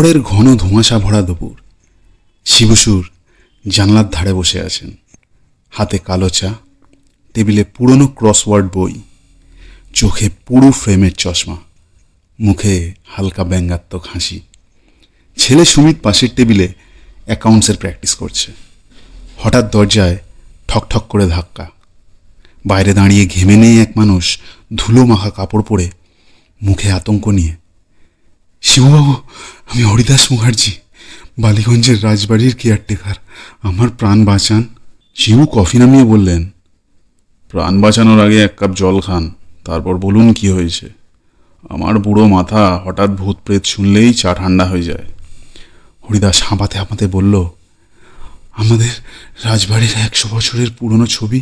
শহরের ঘন ধোঁয়াশা ভরা দুপুর। শিবসুর জানলার ধারে বসে আছেন। হাতে কালো চা, টেবিলে পুরনো ক্রসওয়ার্ড বই, চোখে পুরো ফ্রেমের চশমা, মুখে হালকা ব্যঙ্গাত্মক হাসি। ছেলে সুমিত পাশের টেবিলে অ্যাকাউন্টসের প্র্যাকটিস করছে। হঠাৎ দরজায় ঠক ঠক করে ধাক্কা। বাইরে দাঁড়িয়ে ঘেমে নেই এক মানুষ ধুলো মাখা কাপড় পরে মুখে আতঙ্ক নিয়ে শিববাবু আমি হরিদাস মুখার্জি বালিগঞ্জের রাজবাড়ির কেয়ারটেকার। আমার প্রাণ বাঁচান। শিবু কফি নামিয়ে বললেন প্রাণ বাঁচানোর আগে এক কাপ জল খান তারপর বলুন কি হয়েছে। আমার বুড়ো মাথা হঠাৎ ভূত প্রেত শুনলেই চা ঠান্ডা হয়ে যায়। হরিদাস হাঁপাতে হাঁপাতে বলল আমাদের রাজবাড়ির একশো বছরের পুরনো ছবি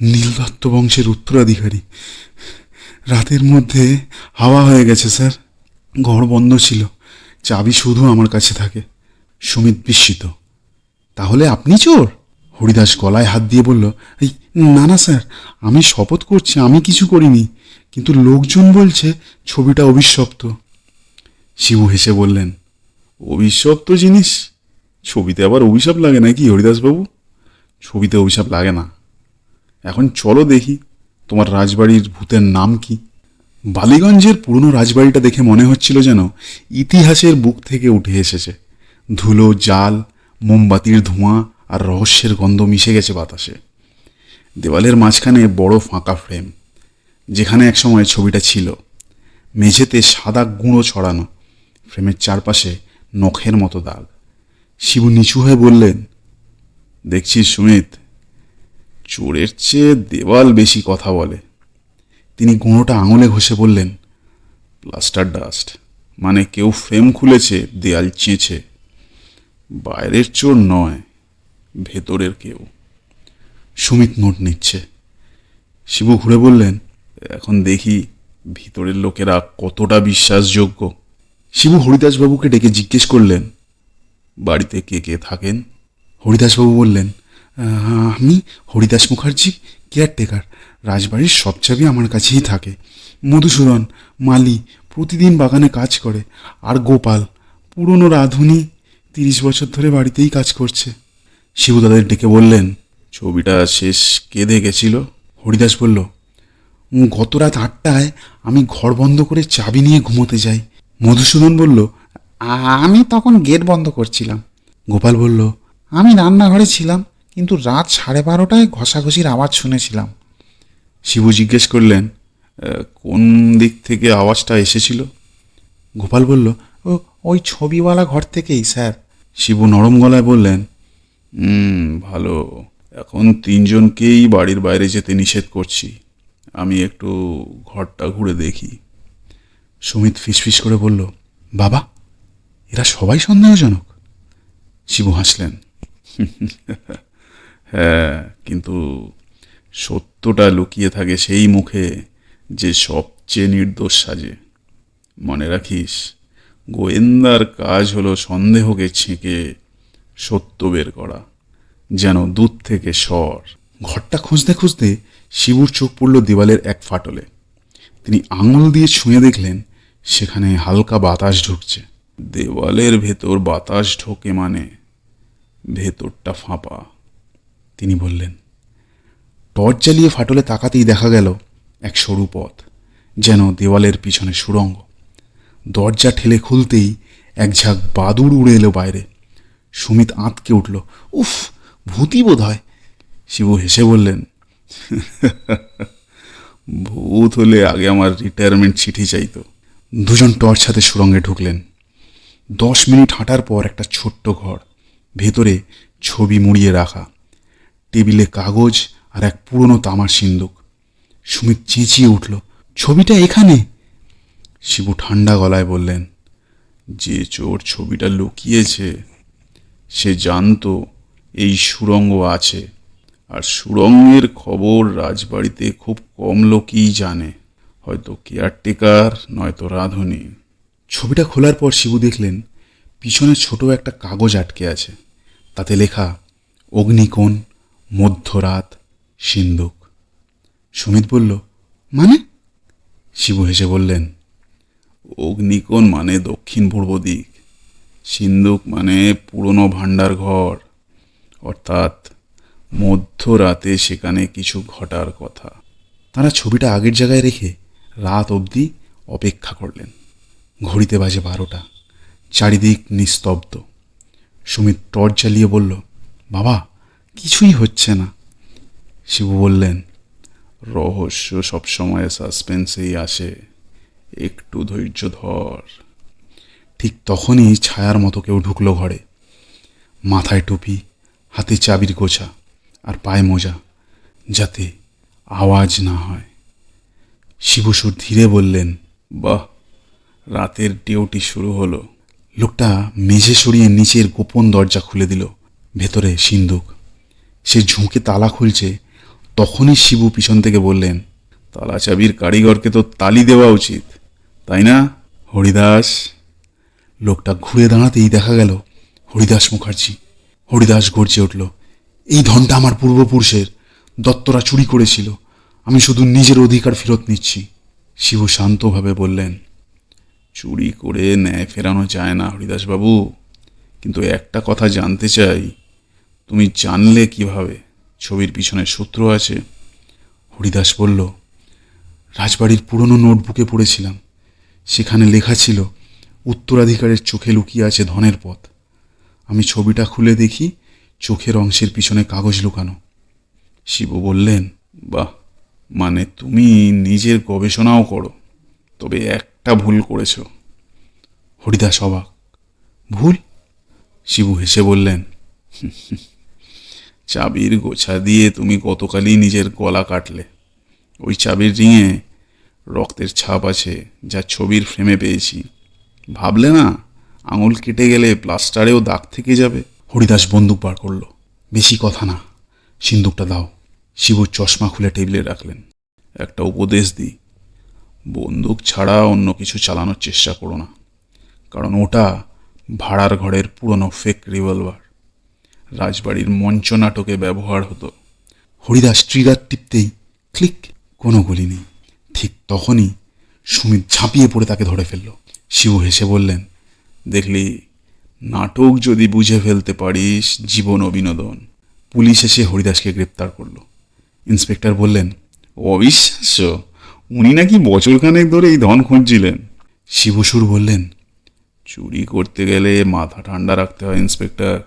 নীলদত্ত বংশের উত্তরাধিকারী। রাতের মধ্যে হাওয়া হয়ে গেছে স্যার। ঘর বন্ধ ছিল। চাবি শুধু আমার কাছে থাকে। সুমিত বিস্মিত। তাহলে আপনি চোর? হরিদাস গলায় হাত দিয়ে বলল, এই, না না, স্যার, আমি শপথ করছি, আমি কিছু করিনি। কিন্তু লোকজন বলছে ছবিটা অভিশপ্ত শিবু হেসে বললেন অভিশপ্ত জিনিস? ছবিতে আবার অভিশাপ লাগে নাকি, হরিদাসবাবু? ছবিতে অভিশাপ লাগে না। এখন চলো দেখি, তোমার রাজবাড়ির ভূতের নাম কি? বালিগঞ্জের পুরনো রাজবাড়িটা দেখে মনে হচ্ছিল যেন ইতিহাসের বুক থেকে উঠে এসেছে। ধুলো, জাল, মোমবাতির ধোঁয়া আর রহস্যের গন্ধ মিশে গেছে বাতাসে। দেওয়ালের মাঝখানে বড় ফাঁকা ফ্রেম, যেখানে একসময় ছবিটা ছিল। মেঝেতে সাদা গুঁড়ো ছড়ানো, ফ্রেমের চারপাশে নখের মতো দাগ। শিবু নিচু হয়ে বললেন, দেখছিস সুমিত, চোরের চেয়ে দেওয়াল বেশি কথা বলে। তিনি গুঁড়োটা আঙুলে ঘষে বললেন প্লাস্টার ডাস্ট মানে কেউ ফ্রেম খুলেছে দেয়াল চেঁচে। বাইরের চোর নয় ভেতরের কেউ। সুমিত নোট নিচ্ছে। শিবু ঘুরে বললেন এখন দেখি ভিতরের লোকেরা কতটা বিশ্বাসযোগ্য। শিবু হরিদাসবাবুকে ডেকে জিজ্ঞেস করলেন বাড়িতে কে কে থাকেন? হরিদাসবাবু বললেন "আহ, আমি হরিদাস মুখার্জি কেয়ারটেকার রাজবাড়ির সব চাবি আমার কাছেই থাকে। মধুসূদন, মালি প্রতিদিন বাগানে কাজ করে। আর গোপাল, পুরনো রাঁধুনি তিরিশ বছর ধরে বাড়িতেই কাজ করছে। শিবু তাদের ডেকে বললেন, ছবিটা শেষ কে দেখেছিল হরিদাস বলল গত রাত আটটায় আমি ঘর বন্ধ করে চাবি নিয়ে ঘুমোতে যাই। মধুসূদন বলল আমি তখন গেট বন্ধ করছিলাম। গোপাল বলল, আমি রান্নাঘরে ছিলাম কিন্তু রাত সাড়ে বারোটায় ঘষাঘষির আওয়াজ শুনেছিলাম শিবু জিজ্ঞেস করলেন কোন দিক থেকে আওয়াজটা এসেছিল গোপাল বলল ও ওই ছবিওয়ালা ঘর থেকেই স্যার শিবু নরম গলায় বললেন হুম ভালো এখন তিনজনকেই বাড়ির বাইরে যেতে নিষেধ করছি আমি একটু ঘরটা ঘুরে দেখি সুমিত ফিসফিস করে বলল বাবা এরা সবাই সন্দেহজনক শিবু হাসলেন হ্যাঁ কিন্তু সত্যটা লুকিয়ে থাকে সেই মুখে যে সবচেয়ে নির্দোষ সাজে। মনে রাখিস, গোয়েন্দার কাজ হলো সন্দেহকে ছেঁকে সত্য বের করা, যেন দূর থেকে স্বর। ঘরটা খুঁজতে খুঁজতে শিবুর চোখ পড়ল দেওয়ালের এক ফাটলে। তিনি আঙুল দিয়ে ছুঁয়ে দেখলেন, সেখানে হালকা বাতাস ঢুকছে। দেওয়ালের ভেতর বাতাস ঢোকে মানে ভেতরটা ফাঁপা। তিনি বললেন টর্চ জ্বালিয়ে ফাটলে তাকাতেই দেখা গেল এক সরু পথ, যেন দেওয়ালের পিছনে সুড়ঙ্গ। দরজা ঠেলে খুলতেই এক ঝাঁক বাদুড় উড়ে এলো বাইরে। সুমিত আঁতকে উঠল, উফ ভূতি বোধ হয় শিবু হেসে বললেন ভূত হলে আগে আমার রিটায়ারমেন্ট চিঠি চাইতো। দুজন টর্চ হাতে সুরঙ্গে ঢুকলেন। দশ মিনিট হাঁটার পর একটা ছোট্ট ঘর, ভেতরে ছবি মুড়িয়ে রাখা। টেবিলে কাগজ আর এক পুরনো তামার সিন্দুক। সুমিত চেঁচিয়ে উঠল, ছবিটা এখানে? শিবু ঠান্ডা গলায় বললেন, যে চোর ছবিটা লুকিয়েছে, সে জানতো এই সুরঙ্গ আছে। আর সুরঙ্গের খবর রাজবাড়িতে খুব কম লোকই জানে। হয়তো কেয়ারটেকার, নয়তো রাঁধুনি। ছবিটা খোলার পর শিবু দেখলেন, পিছনে ছোট একটা কাগজ আটকে আছে। তাতে লেখা, অগ্নিকোণ মধ্যরাত সিন্দুক সুমিত বলল মানে? শিবু হেসে বললেন, অগ্নিকোণ মানে দক্ষিণ পূর্ব দিক সিন্দুক মানে পুরনো ভাণ্ডার ঘর অর্থাৎ মধ্যরাতে সেখানে কিছু ঘটার কথা। তারা ছবিটা আগের জায়গায় রেখে রাত অবধি অপেক্ষা করলেন। ঘড়িতে বাজে বারোটা, চারিদিক নিস্তব্ধ। সুমিত টর্চ জ্বালিয়ে বলল, বাবা কিছুই হচ্ছে না। শিবু বললেন, রহস্য সবসময় সাসপেন্সেই আসে। একটু ধৈর্য ধর। ঠিক তখনই ছায়ার মতো কেউ ঢুকলো ঘরে। মাথায় টুপি, হাতে চাবির গোছা আর পায়ে মোজা, যাতে আওয়াজ না হয়। শিবসুর ধীরে বললেন, বাহ, রাতের ডিউটি শুরু হলো। লোকটা মেঝে সরিয়ে নিচের গোপন দরজা খুলে দিল। ভেতরে সিন্দুক সে ঝুঁকে তালা খুলছে। তখনই শিবু পিছন থেকে বললেন, তালা চাবির কারিগরকে তো তালি দেওয়া উচিত, তাই না, হরিদাস? লোকটা ঘুরে দাঁড়াতেই দেখা গেল হরিদাস মুখার্জি। হরিদাস গর্জে উঠল, এই ধনটা আমার পূর্বপুরুষের, দত্তরা চুরি করেছিল, আমি শুধু নিজের অধিকার ফেরত নিচ্ছি। শিবু শান্তভাবে বললেন, চুরি করে ন্যায় ফেরানো যায় না হরিদাসবাবু, কিন্তু একটা কথা জানতে চাই তুমি জানলে কীভাবে ছবির পিছনে সূত্র আছে? হরিদাস বলল, রাজবাড়ির পুরনো নোটবুকে পড়েছিলাম। সেখানে লেখা ছিল, উত্তরাধিকারের চোখে লুকিয়ে আছে ধনের পথ। আমি ছবিটা খুলে দেখি, চোখের অংশের পিছনে কাগজ লুকানো। শিবু বললেন, বাহ মানে তুমি নিজের গবেষণাও করো, তবে একটা ভুল করেছ। হরিদাস অবাক, ভুল? শিবু হেসে বললেন চাবির গোছা দিয়ে তুমি গতকালই নিজের গলা কাটলে। ওই চাবির রিংয়ে রক্তের ছাপ আছে যা ছবির ফ্রেমে পেয়েছি। ভাবলে না, আঙুল কেটে গেলে প্লাস্টারেও দাগ থেকে যাবে। হরিদাস বন্দুক বার করল। বেশি কথা না, সিন্দুকটা দাও। শিবুর চশমা খুলে টেবিলে রাখলেন। একটা উপদেশ দিই, বন্দুক ছাড়া অন্য কিছু চালানোর চেষ্টা করো না। কারণ ওটা ভাড়ার ঘরের পুরনো ফেক রিভলভার রাজবাড়ির মঞ্চ নাটকে ব্যবহার হতো। হরিদাস ট্রিগার টিপতেই ক্লিক, কোনো গুলি নেই। ঠিক তখনই সুমিত ঝাঁপিয়ে পড়ে তাকে ধরে ফেলল। শিবু হেসে বললেন, দেখলি, নাটক যদি বুঝে ফেলতে পারিস, জীবন ও বিনোদন পুলিশ এসে হরিদাসকে গ্রেপ্তার করল। ইন্সপেক্টর বললেন, অবিশ্বাস্য, উনি নাকি বছরখানেক ধরে এই ধন খুঁজছিলেন। শিবসুর বললেন, চুরি করতে গেলে মাথা ঠান্ডা রাখতে হয়, ইন্সপেক্টর।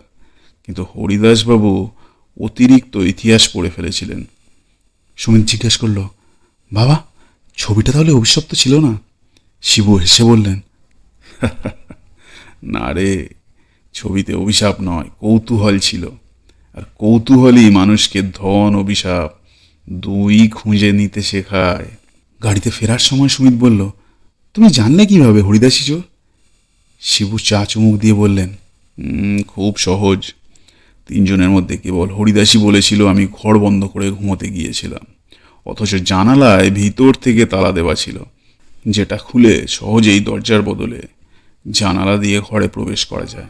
কিন্তু হরিদাসবাবু অতিরিক্ত ইতিহাস পড়ে ফেলেছিলেন। সুমিত জিজ্ঞেস করল বাবা ছবিটা তাহলে অভিশপ্ত ছিল না? শিবু হেসে বললেন না রে ছবিতে অভিশাপ নয় কৌতূহল ছিল। আর কৌতূহলই মানুষকে ধন অভিশাপ দুই খুঁজে নিতে শেখায়। গাড়িতে ফেরার সময় সুমিত বলল তুমি জানলে কীভাবে হরিদাসী চোর? শিবু চা চুমুক দিয়ে বললেন "উম, খুব সহজ। তিনজনের মধ্যে কেবল হরিদাসী বলেছিল, আমি ঘর বন্ধ করে ঘুমোতে গিয়েছিলাম। অথচ জানালায় ভিতর থেকে তালা দেওয়া ছিল, যেটা খুলে সহজেই দরজার বদলে জানালা দিয়ে ঘরে প্রবেশ করা যায়।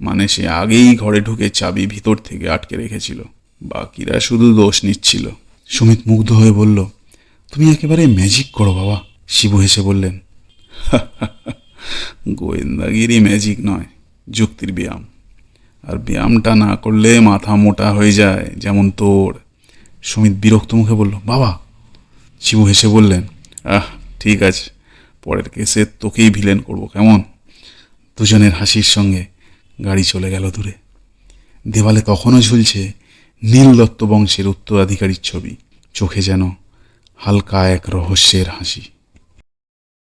মানে সে আগেই ঘরে ঢুকে চাবি ভিতর থেকে আটকে রেখেছিল। বাকিরা শুধু দোষ নিচ্ছিল। সুমিত মুগ্ধ হয়ে বলল, তুমি একেবারে ম্যাজিক করো বাবা। শিবু হেসে বললেন গোয়েন্দাগিরি ম্যাজিক নয়, যুক্তির ব্যায়াম। আর ব্যায়ামটা না করলে মাথা মোটা হয়ে যায়, যেমন তোর। সুমিত বিরক্ত মুখে বলল, বাবা শিবু হেসে বললেন, আহ, ঠিক আছে, পরের কেসে তোকেই ভিলেন করব, কেমন? দুজনের হাসির সঙ্গে গাড়ি চলে গেল দূরে। দেওয়ালে তখনও ঝুলছে নীল দত্ত বংশের উত্তরাধিকারীর ছবি, চোখে যেন হালকা এক রহস্যের হাসি।